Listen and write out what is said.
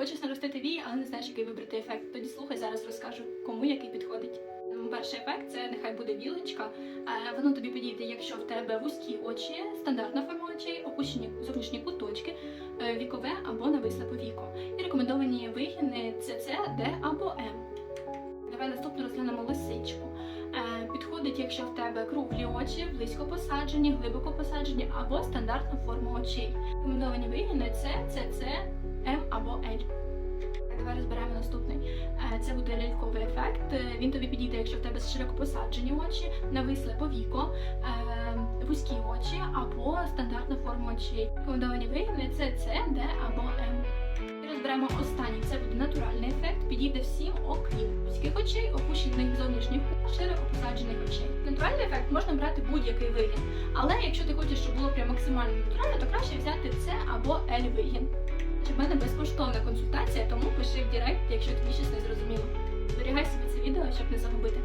Хочеш наростити вії, але не знаєш, який вибрати ефект. Тоді слухай, зараз розкажу, кому який підходить. Перший ефект це нехай буде вілочка. Воно тобі підійде, якщо в тебе вузькі очі, стандартна форма очей, опущені зовнішні куточки, е, вікове або нависле повіко. І рекомендовані вигини ЦЦ, Д або М. Давай наступно розглянемо лисичку. Е, Підходить, якщо в тебе круглі очі, близько посаджені, глибоко посаджені або стандартна форма очей. Рекомендовані вигини це ЦЦ, М Це буде ляльковий ефект. Е, Він тобі підійде, якщо в тебе широко посаджені очі, нависле повіко, е, вузькі очі або стандартна форма очей. Рекомендовані вигини це С, Д або М. І розберемо останній. Це буде натуральний ефект. Підійде всім, окрім вузьких очей, опущених зовнішніх широко посаджених очей. Натуральний ефект можна брати будь-який вигін. Але якщо ти хочеш, щоб було прям максимально натурально, то краще взяти С або L вигін. У мене безкоштовна консультація, тому пиши в Директ, якщо тобі щось не зрозуміло. Зберігай собі це відео, щоб не загубити.